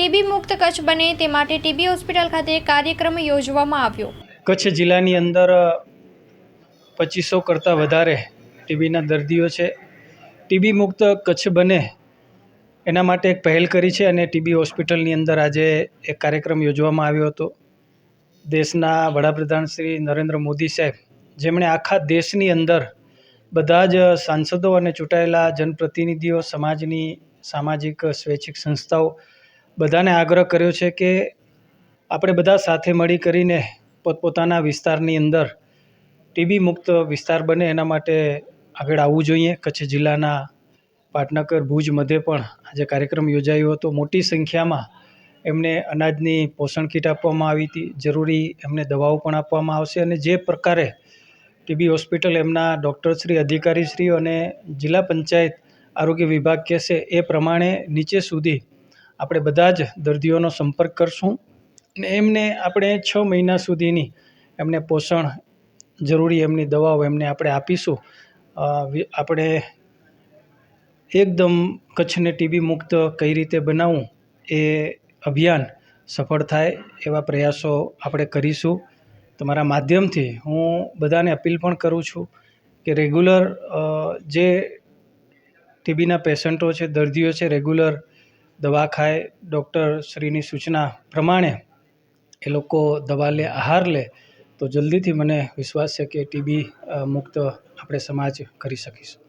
TB મુક્ત કચ્છ બને તે માટે ટીબી હોસ્પિટલ ખાતે કાર્યક્રમ યોજવામાં આવ્યો. કચ્છ જિલ્લાની અંદર પચીસો કરતાં વધારે ટીબીના દર્દીઓ છે. ટીબી મુક્ત કચ્છ બને એના માટે એક પહેલ કરી છે અને ટીબી હોસ્પિટલની અંદર આજે એક કાર્યક્રમ યોજવામાં આવ્યો હતો. દેશના વડાપ્રધાન શ્રી નરેન્દ્ર મોદી સાહેબ, જેમણે આખા દેશની અંદર બધા જ સાંસદો અને ચૂંટાયેલા જનપ્રતિનિધિઓ, સમાજની સામાજિક, સ્વૈચ્છિક સંસ્થાઓ બધાને આગ્રહ કર્યો છે કે આપણે બધા સાથે મળી કરીને પોતપોતાના વિસ્તારની અંદર ટીબી મુક્ત વિસ્તાર બને એના માટે આગળ આવવું જોઈએ. કચ્છ જિલ્લાના પાટનગર, ભુજ મધ્યે પણ આજે કાર્યક્રમ યોજાયો હતો. મોટી સંખ્યામાં એમને અનાજની પોષણ કીટ આપવામાં આવી હતી. જરૂરી એમને દવાઓ પણ આપવામાં આવશે અને જે પ્રકારે ટીબી હોસ્પિટલ એમના ડૉક્ટરશ્રી, અધિકારીશ્રીઓ અને જિલ્લા પંચાયત આરોગ્ય વિભાગ કહેશે એ પ્રમાણે નીચે સુધી આપણે બધા જ દર્દીઓનો સંપર્ક કરશું અને એમને આપણે છ મહિના સુધીની એમને પોષણ જરૂરી એમની દવાઓ એમને આપણે આપીશું. આપણે એકદમ કચ્છને ટીબી મુક્ત કઈ રીતે બનાવવું એ અભિયાન સફળ થાય એવા પ્રયાસો આપણે કરીશું. તમારા માધ્યમથી હું બધાને અપીલ પણ કરું છું કે રેગ્યુલર જે ટીબીના પેશન્ટો છે, દર્દીઓ છે, રેગ્યુલર દવા ખાય ડૉક્ટર શ્રીની સૂચના પ્રમાણે એ લોકો દવા લે, આહાર લે, તો જલ્દીથી મને વિશ્વાસ છે કે ટીબી મુક્ત આપણે સમાજ કરી શકીશું.